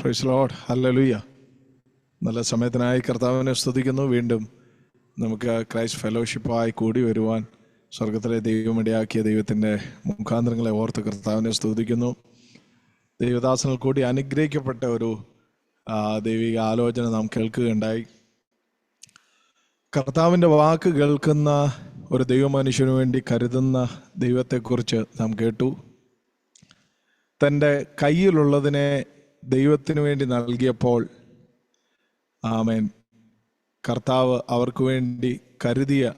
Price load hallelujah നല്ല സമയത്തിനായി കർത്താവിനെ സ്തുതിക്കുന്നു. വീണ്ടും നമുക്ക് ക്രൈസ്റ്റ് ഫെലോഷിപ്പായി കൂടി വരുവാൻ സ്വർഗത്തിലെ ദൈവം ഇടയാക്കിയ ദൈവത്തിന്റെ മുഖാന്തരങ്ങളെ ഓർത്ത് കർത്താവിനെ സ്തുതിക്കുന്നു. ദൈവദാസനിൽ കൂടി അനുഗ്രഹിക്കപ്പെട്ട ഒരു ദൈവിക ആലോചന നാം കേൾക്കുകയുണ്ടായി. കർത്താവിന്റെ വാക്ക് കേൾക്കുന്ന ഒരു ദൈവമനുഷ്യനു വേണ്ടി കരുതുന്ന ദൈവത്തെക്കുറിച്ച് നാം കേട്ടു. തന്റെ കയ്യിലുള്ളതിനെ ദൈവത്തിന് വേണ്ടി നൽകിയപ്പോൾ ആമേൻ. കർത്താവ് അവർക്ക് വേണ്ടി കരുതിയ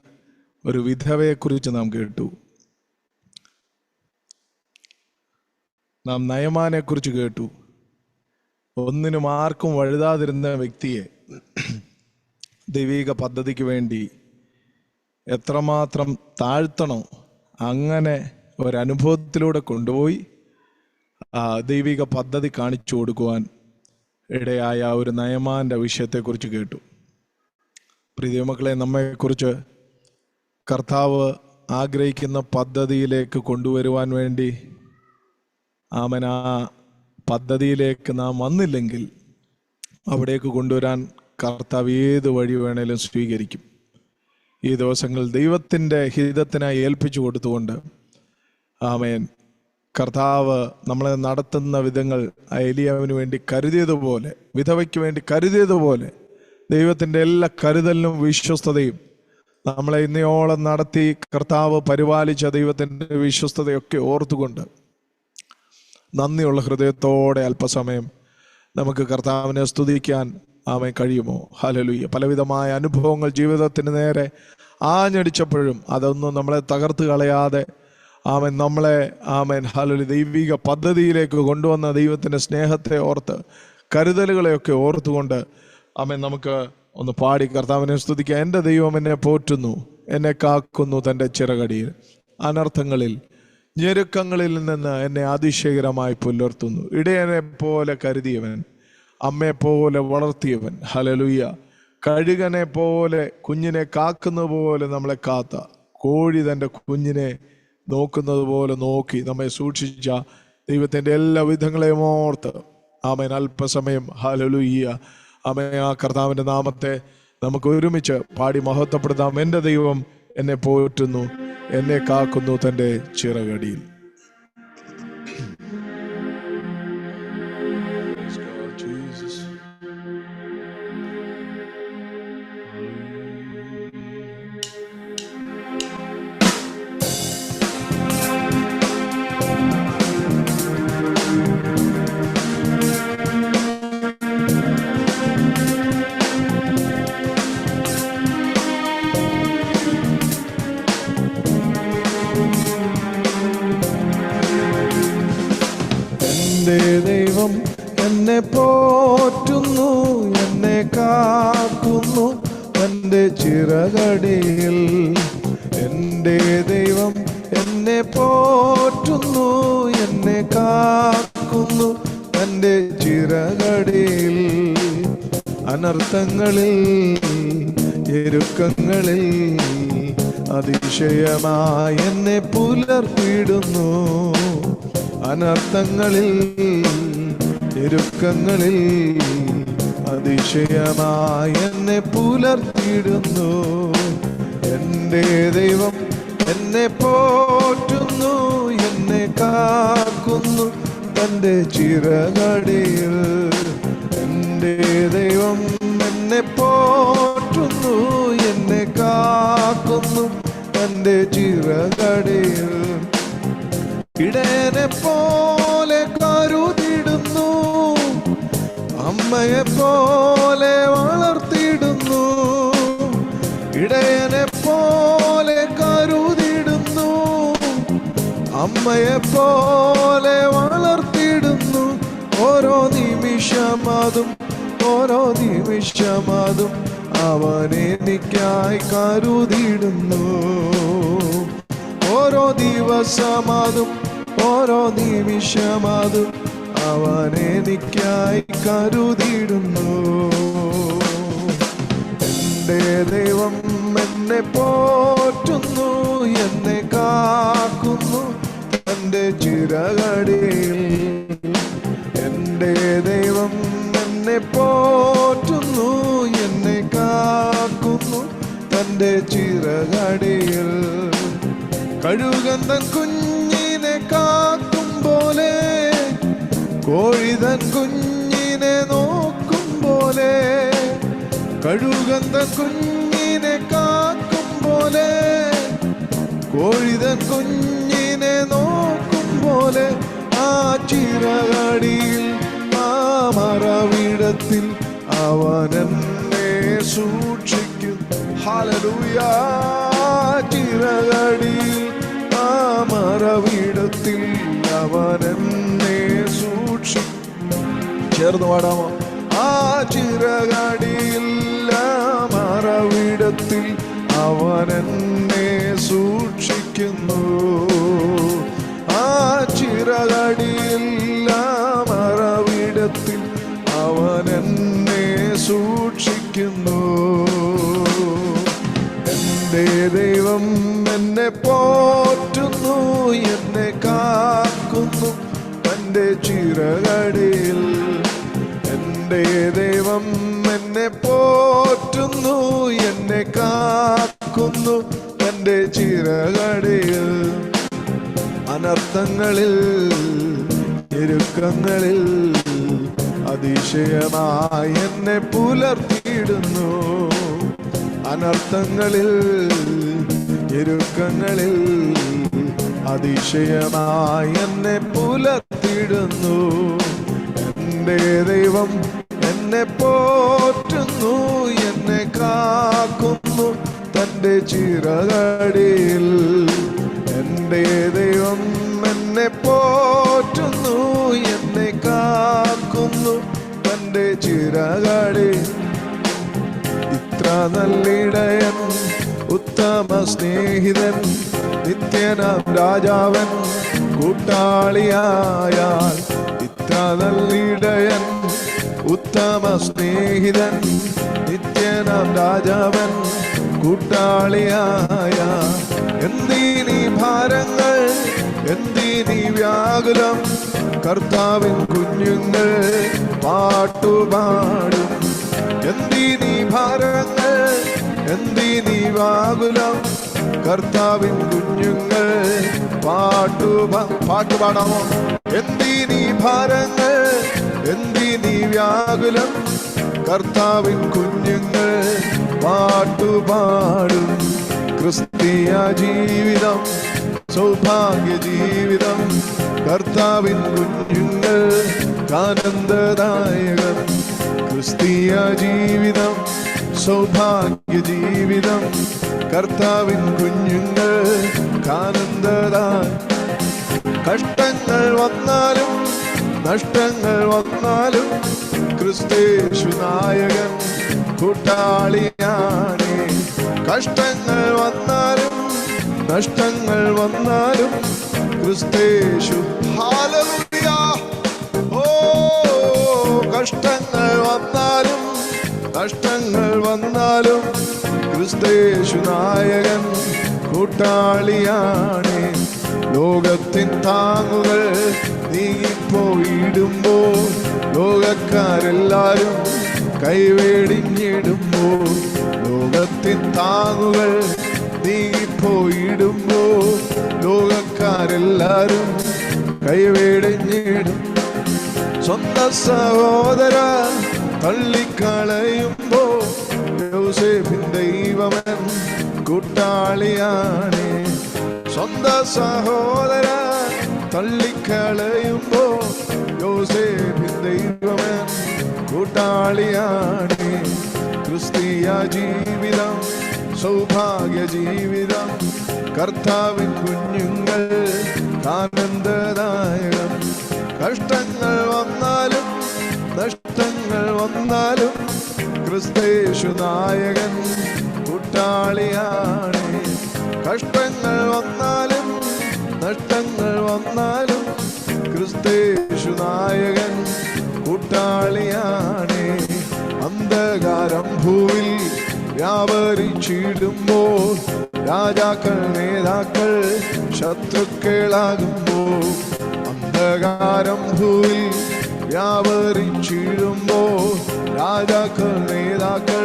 ഒരു വിധവയെക്കുറിച്ച് നാം കേട്ടു. നാം നയമാനെക്കുറിച്ച് കേട്ടു. ഒന്നിനും ആർക്കും വഴുതാതിരുന്ന വ്യക്തിയെ ദൈവിക പദ്ധതിക്ക് വേണ്ടി എത്രമാത്രം താഴ്ത്തണോ അങ്ങനെ ഒരനുഭവത്തിലൂടെ കൊണ്ടുപോയി. ദൈവിക പദ്ധതി കാണിച്ചു കൊടുക്കുവാൻ ഇടയായ ഒരു നയമാന്റെ വിഷയത്തെക്കുറിച്ച് കേട്ടു. പ്രീതിമക്കളെ നമ്മെക്കുറിച്ച് കർത്താവ് ആഗ്രഹിക്കുന്ന പദ്ധതിയിലേക്ക് കൊണ്ടുവരുവാൻ വേണ്ടി ആമൻ ആ പദ്ധതിയിലേക്ക് നാം വന്നില്ലെങ്കിൽ അവിടേക്ക് കൊണ്ടുവരാൻ കർത്താവ് ഏത് വഴി വേണേലും സ്വീകരിക്കും. ഈ ദിവസങ്ങൾ ദൈവത്തിന്റെ ഹിതത്തിനായി ഏൽപ്പിച്ചു കൊടുത്തുകൊണ്ട് ആമേൻ. കർത്താവ് നമ്മളെ നടത്തുന്ന വിധങ്ങൾ എലിയാവിന് വേണ്ടി കരുതിയതുപോലെ വിധവയ്ക്ക് വേണ്ടി കരുതിയതുപോലെ ദൈവത്തിന്റെ എല്ലാ കരുതലിനും വിശ്വസ്തതയും നമ്മളെ ഇന്നയോളം നടത്തി കർത്താവ് പരിപാലിച്ച ദൈവത്തിന്റെ വിശ്വസ്തതയൊക്കെ ഓർത്തുകൊണ്ട് നന്ദിയുള്ള ഹൃദയത്തോടെ അല്പസമയം നമുക്ക് കർത്താവിനെ സ്തുതിക്കാൻ ആമേ കഴിയുമോ? ഹലലുയ്യ പലവിധമായ അനുഭവങ്ങൾ ജീവിതത്തിന് നേരെ ആഞ്ഞടിച്ചപ്പോഴും അതൊന്നും നമ്മളെ തകർത്ത് കളയാതെ ആമൻ. നമ്മളെ ആമൻ. ഹലലു ദൈവിക പദ്ധതിയിലേക്ക് കൊണ്ടുവന്ന ദൈവത്തിന്റെ സ്നേഹത്തെ ഓർത്ത് കരുതലുകളെയൊക്കെ ഓർത്തുകൊണ്ട് ആമൻ നമുക്ക് ഒന്ന് പാടി കർത്താവിനെ സ്തുതിക്കുക എന്റെ ദൈവം എന്നെ പോറ്റുന്നു എന്നെ കാക്കുന്നു തന്റെ ചിറകടിയിൽ. അനർത്ഥങ്ങളിൽ ഞെരുക്കങ്ങളിൽ നിന്ന് എന്നെ അതിശയകരമായി പുലർത്തുന്നു. ഇടയനെ പോലെ കരുതിയവൻ അമ്മയെ പോലെ വളർത്തിയവൻ. ഹലലുയ്യ കഴുകനെ പോലെ കുഞ്ഞിനെ കാക്കുന്ന പോലെ നമ്മളെ കാത്ത കോഴി തന്റെ കുഞ്ഞിനെ നോക്കുന്നത് പോലെ നോക്കി നമ്മെ സൂക്ഷിച്ച ദൈവത്തിന്റെ എല്ലാ വിധങ്ങളെയും ഓർത്ത്. ആമൻ. അല്പസമയം. ഹലലുയ്യ ആമേ ആ കർത്താവിന്റെ നാമത്തെ നമുക്ക് ഒരുമിച്ച് പാടി മഹത്വപ്പെടുത്താം. എന്റെ ദൈവം എന്നെ പോറ്റുന്നു എന്നെ കാക്കുന്നു തന്റെ ചിറകടിയിൽ. ചിറകടിയിൽ എന്റെ ദൈവം എന്നെ പോറ്റുന്നു എന്നെ കാക്കുന്നു. തന്റെ ചിറകടിയിൽ അനർത്ഥങ്ങളിൽ എരുക്കങ്ങളിൽ അതിശയമായി എന്നെ പുലർത്തിയിടുന്നു. അനർത്ഥങ്ങളിൽ ഇരുക്കങ്ങളിൽ അതിശയമായി എന്നെ പുലർത്തിയിടുന്നു. എന്റെ ദൈവം എന്നെ പോറ്റുന്നു എന്നെ കാക്കുന്നു തന്റെ ചിറകടിയിൽ. എന്റെ ദൈവം എന്നെ പോറ്റുന്നു എന്നെ കാക്കുന്നു തന്റെ ചിറകടിയിൽ. ഇടനെ പോലെ അമ്മയെ പോലെ വളർത്തിയിടുന്നു. ഇടയനെ പോലെ കരുതിയിടുന്നു. അമ്മയെ പോലെ വളർത്തിയിടുന്നു. ഓരോ നിമിഷം അതും ഓരോ നിമിഷം അതും അവൻ എനിക്കായി കരുതിയിടുന്നു. ഓരോ ദിവസമാതും ഓരോ നിമിഷമാതും അവൻ എനിക്കായി കരുതിയിടുന്നു. എന്റെ ദൈവം എന്നെ പോറ്റുന്നു എന്നെ കാക്കുന്നു എന്റെ ചിറകടിയിൽ. എന്റെ ദൈവം എന്നെ പോറ്റുന്നു എന്നെ കാക്കുന്നു തന്റെ ചിറകടിയിൽ. കഴുകന്തൻ കുഞ്ഞിനെ പോലെ കോഴിതൻ കുഞ്ഞിനെ നോക്കും പോലെ കഴുകന്ത കുഞ്ഞിനെ കാക്കും പോലെ കോഴിതൻ കുഞ്ഞിനെ നോക്കും പോലെ ആ ചിറകടിയിൽ ആ മറവിടത്തിൽ അവൻ എന്നെ സൂക്ഷിക്കും. ഹലലുയാ ചിറകടിയിൽ മറവിടത്തിൽ അവൻ സൂക്ഷി. ചേർന്ന് പാടാമോ? ആ ചിറകടിയില്ല മറവിടത്തിൽ അവൻ എന്നെ സൂക്ഷിക്കുന്നു. ആ ചിറകടിയില്ല മറവിടത്തിൽ അവൻ എന്നെ സൂക്ഷിക്കുന്നു. എന്റെ ദൈവം എന്നെ പോറ്റുന്നു എന്നെ കാക്കുന്നു തന്റെ ചിറകടിയിൽ. എന്റെ ദൈവം എന്നെ പോറ്റുന്നു എന്നെ കാക്കുന്നു തന്റെ ചിറകടിയിൽ. അനർത്ഥങ്ങളിൽ ഞെരുക്കങ്ങളിൽ അതിശയമായി എന്നെ പുലർത്തിയിടുന്നു. അനർത്ഥങ്ങളിൽ ഞെരുക്കങ്ങളിൽ അതിശയമായി എന്നെ പുലത്തിടുന്നു എന്റെ ദൈവം എന്നെ പോറ്റുന്നു എന്നെ കാക്കുന്നു തന്റെ ചിറകടിയിൽ. എന്റെ ദൈവം എന്നെ പോറ്റുന്നു എന്നെ കാക്കുന്നു തന്റെ ചിറകടി ഇത്ര നല്ലിടയൻ ഉത്തമ സ്നേഹിതൻ നിത്യനാം രാജാവൻ കൂട്ടാളിയായാൽ ഇത്ര നല്ലിടയൻ ഉത്തമ സ്നേഹിതൻ നിത്യനാം രാജാവൻ കൂട്ടാളിയായ എന്തിനീ ഭാരങ്ങൾ എന്തിനീ വ്യാകുലം കർത്താവിൻ കുഞ്ഞുങ്ങൾ പാട്ടുപാടും. എന്തിനീ ഭാരങ്ങൾ എന്തിനീ വാകുലം കർത്താവിൻ കുഞ്ഞുങ്ങൾ പാട്ടു പാട്ട് പാടാമോ? ഭാരങ്ങൾ ഭാരങ്ങൾ എന്തിനീ വ്യാകുലം? കർത്താവിൻ കുഞ്ഞുങ്ങൾ പാട്ടുപാടും ക്രിസ്തീയ ജീവിതം സൗഭാഗ്യ ജീവിതം. കർത്താവിൻ കുഞ്ഞുങ്ങൾ ആനന്ദദായകം ക്രിസ്തീയ ജീവിതം സൗഭാഗ്യ ജീവിതം കർത്താവിൻ കുഞ്ഞുങ്ങൾ ആനന്ദദായ കഷ്ടങ്ങൾ വന്നാലും നഷ്ടങ്ങൾ വന്നാലും ക്രിസ്തേശു നായകൻ കൂട്ടാളിയാണ്. കഷ്ടങ്ങൾ വന്നാലും നഷ്ടങ്ങൾ വന്നാലും ക്രിസ്തേശു. ഹാലലുയ നഷ്ടങ്ങൾ വന്നാലും ക്രിസ്തേശു നായകൻ കൂട്ടാളിയാണ്. ലോകത്തിൻ താങ്ങുകൾ നീങ്ങിപ്പോയിടുമ്പോൾ ലോകക്കാരെല്ലാരും കൈവേടിഞ്ഞിടുമ്പോൾ ലോകത്തിൻ താങ്ങുകൾ നീങ്ങിപ്പോയിടുമ്പോൾ ലോകക്കാരെല്ലാരും കൈവേടിഞ്ഞിടും. സ്വന്തം സഹോദര തള്ളിക്കളയുമ്പോ യോസേഫിൻ ദൈവമൻ കൂട്ടാളിയാണ്. സ്വന്ത സഹോദര തള്ളിക്കളയുമ്പോ യോസേഫിൻ ദൈവമൻ കൂട്ടാളിയാണ്. ക്രിസ്തീയ ജീവിതം സൗഭാഗ്യ ജീവിതം കർത്താവിൻ കുഞ്ഞുങ്ങൾ ആനന്ദദായകം കഷ്ടങ്ങൾ വന്നാലും നഷ്ടങ്ങൾ വന്നാലും ക്രിസ്തേശു നായകൻ കൂട്ടാളിയാണ്. കഷ്ടങ്ങൾ വന്നാലും നഷ്ടങ്ങൾ വന്നാലും ക്രിസ്തേശു നായകൻ കൂട്ടാളിയാണ്. അന്ധകാരം ഭൂവിൽ വ്യാപരിച്ചിടുമ്പോൾ രാജാക്കൾ നേതാക്കൾ ശത്രുക്കളാകുമ്പോൾ അന്ധകാരം ഭൂവിൽ വ്യാപരിച്ചിടുമ്പോൾ രാജാക്കൾ നേതാക്കൾ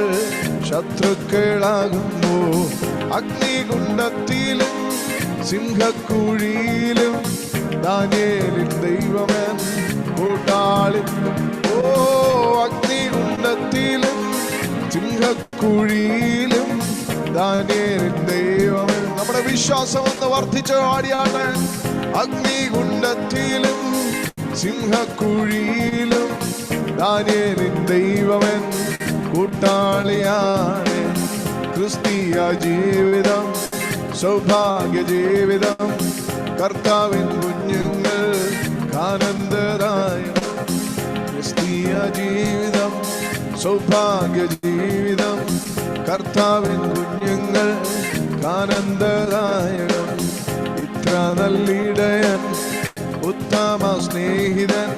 ശത്രുക്കളാകുന്നു അഗ്നികുണ്ടത്തിലും സിംഹക്കുഴിയിലും ദാനിയേലിൻ ദൈവമൻ കൂട്ടാളി ഓ അഗ്നികുണ്ടത്തിലും സിംഹക്കുഴിയിലും ദാനിയേലിൻ ദൈവമൻ. നമ്മുടെ വിശ്വാസം ഒന്ന് വർദ്ധിച്ചു പാടിയാണ് അഗ്നികുണ്ടത്തിലും സിംഹക്കുഴിയിലും ദാനിയേലിൻ ദൈവമൻ കൂട്ടാളിയാണ്. ക്രിസ്തീയ ജീവിതം സൗഭാഗ്യ ജീവിതം കർത്താവിൻ കുഞ്ഞുങ്ങൾ ആനന്ദരായ ക്രിസ്തീയ ജീവിതം സൗഭാഗ്യ ജീവിതം കർത്താവിൻ കുഞ്ഞുങ്ങൾ ആനന്ദദായകം ഇത്ര നല്ലിടയൻ ഉത്തമ സ്നേഹിതൻ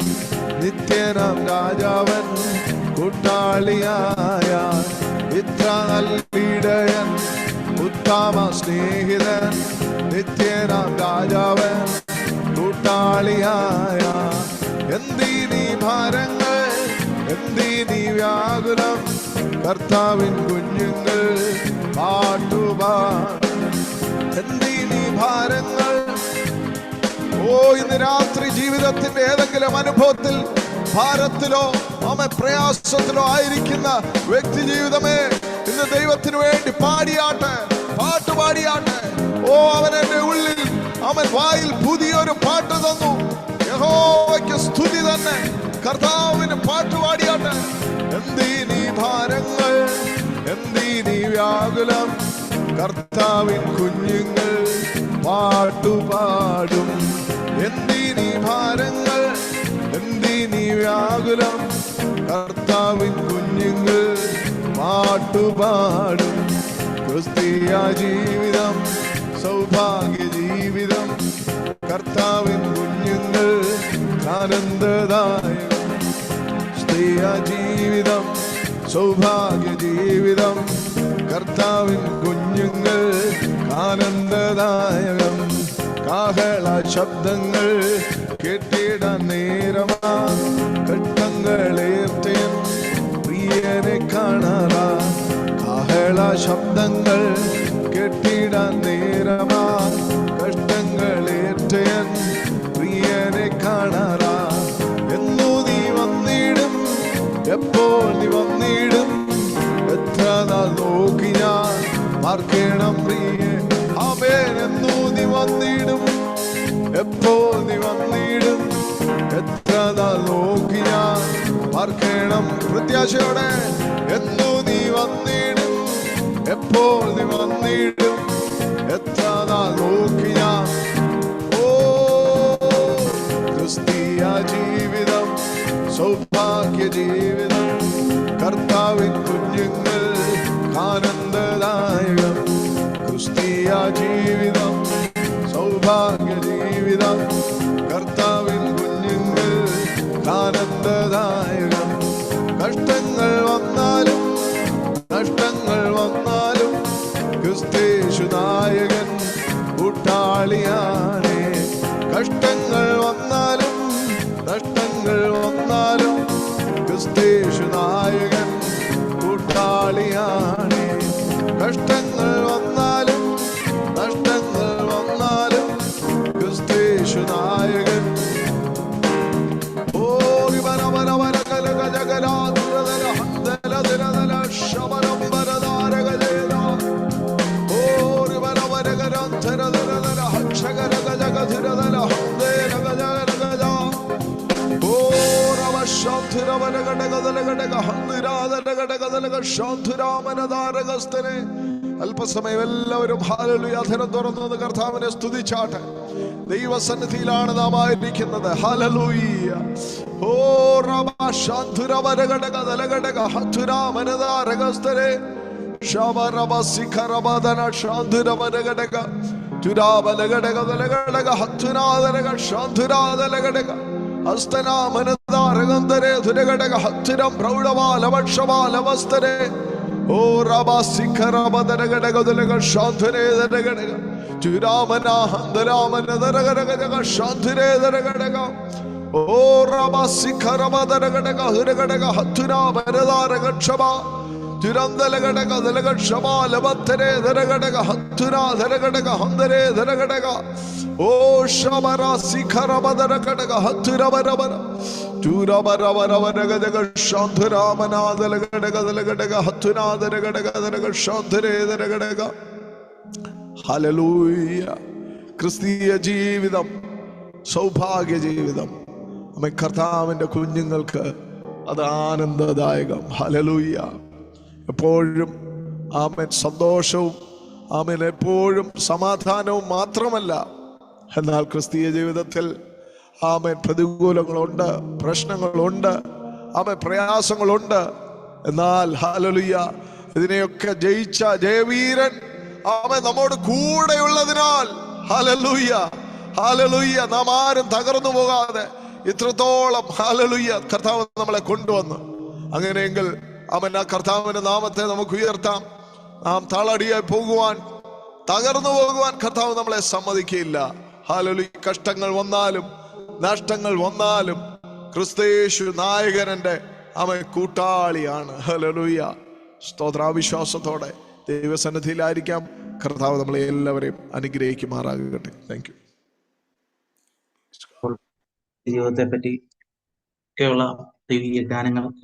നിത്യനാം രാജാവൻ കൂട്ടാളിയായ ഇത്ര നല്ലിടയൻ ഉത്തമ സ്നേഹിതൻ നിത്യനാം രാജാവൻ കൂട്ടാളിയായ. എന്തിനീ ഭാരങ്ങൾ എന്തിനീ വ്യാകുലം കർത്താവിൻ കുഞ്ഞുങ്ങൾ പാട്ടുപാടും. എന്തിനീ ഭാരങ്ങൾ ഓ ഇന്ന് രാത്രി ജീവിതത്തിന്റെ ഏതെങ്കിലും അനുഭവത്തിൽ ഭാരത്തിലോ ആമ പ്രയാസത്തിലോ ആയിരിക്കുന്ന വ്യക്തി ജീവിതമേ ഇന്ന് ദൈവത്തിന് വേണ്ടി പാടിയാട്ടെ പാട്ട് പാടിയാട്ടെ. ഓ അവൻ എന്റെ ഉള്ളിൽ അവൻ വായിൽ പുതിയൊരു പാട്ട് തന്നു. യഹോവയ്ക്ക് സ്തുതി തന്നെ. കർത്താവിന് പാട്ട് പാടിയാട്ടെ. എന്തിനീ ഭാരങ്ങൾ എന്തിനീ വ്യാകുലം. കർത്താവിൻ കുഞ്ഞുങ്ങൾ പാട്ടുപാടും. എന്തിനീ ഭാരങ്ങൾ? എന്തിനീ വ്യാകുലം? കർത്താവിൻ കുഞ്ഞുങ്ങൾ പാട്ടുപാടും. ക്രിസ്തീയ ജീവിതം സൗഭാഗ്യ ജീവിതം. കർത്താവിൻ കുഞ്ഞുങ്ങൾ ആനന്ദദായകം സ്ത്രീയ ജീവിതം സൗഭാഗ്യ ജീവിതം. കർത്താവിൻ കുഞ്ഞുങ്ങൾ ആനന്ദദായകം കാഹള ശബ്ദങ്ങൾ കേട്ടിടാൻ നേരമാ. ഘട്ടങ്ങളേർത്തേൻ പ്രിയനെ കാണാറാ. കാഹള ശബ്ദങ്ങൾ കേട്ടിടാൻ നേരമാ. കഷ്ടങ്ങളേറ്റയൻ പ്രിയനെ കാണാറാ. എന്നു നീ വന്നിടും എപ്പോൾ നീ വന്നിടും? എത്ര നാൾ നോക്കി ഞാൻ മാർക്കേണം പ്രിയെ. ആമേൻ നീ വന്നിടും. എപ്പോൾ നീ വന്നിടും. എത്ര നാൾ നോക്കി ഞാൻ പാർക്കണം പ്രത്യാശയോടെ. എന്നു നീ വന്നിടും. എപ്പോൾ നീ വന്നിടും. ജീവിതം കർത്താവിൻ കുഞ്ഞുങ്ങൾ ആനന്ദദായകം. കഷ്ടങ്ങൾ വന്നാലും നഷ്ടങ്ങൾ വന്നാലും ക്രിസ്തേശു നായകൻ കൂട്ടാളിയാണേ അല്പസമയം എല്ലാവരും ഹാലലുയാധനം തുറന്നത് കർത്താവിനെ സ്തുതിച്ചാട്ടെ. ദൈവസന്നിധിയിലാണ് നാം ആയിരിക്കുന്നത്. ഹലലൂയ ഓ ശിഖരമദന ശാന്തുരവരഘടക തുരാബലഘടക ദലഘടക ഹത്തുനാദരക ശാന്തുരാദലഘടക ഹസ്തനാമനദാരകന്ധരെ ധുരഘടക ഹത്തുരം പ്രൗഢമാലവക്ഷമാലവസ്തരെ ഓ റബ ശിഖരമദനഘടക ശാന്തുരേ ദരഘടക ശാന്തുരേ ഓ റബസിഖരമദരഘടക ഹുരഘടക ഹത്തുര വരദാരകക്ഷമ തുരന്തലഘടക ഹന്തരെ ധരഘടക ഓ ശബര ശിഖരമദരഘടക ഹത്തുര വരവര ചൂരവരവരവരഗജക ശാന്ധുരാമനാദലഘടക ദലഘടക ഹത്തുനാദരഘടക ധരഘടക ഹലലൂയ ക്രിസ്തീയ ജീവിതം സൗഭാഗ്യ ജീവിതം. അമ്മ കർത്താവിന്റെ കുഞ്ഞുങ്ങൾക്ക് അത് ആനന്ദദായകം. ഹലലൂയ എപ്പോഴും ആമേൻ. സന്തോഷവും ആമേൻ. എപ്പോഴും സമാധാനവും മാത്രമല്ല. എന്നാൽ ക്രിസ്തീയ ജീവിതത്തിൽ ആമൻ. പ്രതികൂലങ്ങളുണ്ട് പ്രശ്നങ്ങളുണ്ട് ആമൻ. പ്രയാസങ്ങളുണ്ട്. എന്നാൽ ഹാലലുയ്യ ഇതിനെയൊക്കെ ജയിച്ച ജയവീരൻ ആമൻ നമ്മോട് കൂടെയുള്ളതിനാൽ ഹാലലുയ്യ ഹാലലുയ്യ നാം ആരും തകർന്നു പോകാതെ ഇത്രത്തോളം ഹാലലുയ്യ കർത്താവ് നമ്മളെ കൊണ്ടുവന്നു. അങ്ങനെയെങ്കിൽ അവൻ ആ കർത്താവിന്റെ നാമത്തെ നമുക്ക് ഉയർത്താം. നാം താളടിയായി പോകുവാൻ തകർന്നു പോകുവാൻ കർത്താവ് നമ്മളെ സമ്മതിക്കില്ല ഹാലലു കഷ്ടങ്ങൾ വന്നാലും നഷ്ടങ്ങൾ വന്നാലും ക്രിസ്തേശു നായകനന്റെ അവൻ കൂട്ടാളിയാണ്. ഹലലുയ്യ സ്തോത്രാവിശ്വാസത്തോടെ ദൈവസന്നിധിയിലായിരിക്കാം. കർത്താവ് നമ്മളെ എല്ലാവരെയും അനുഗ്രഹിക്കുമാറാകട്ടെ. താങ്ക് യു ജീവിതത്തെ പറ്റി ഒക്കെയുള്ള ദൈവിക ഗാനങ്ങൾ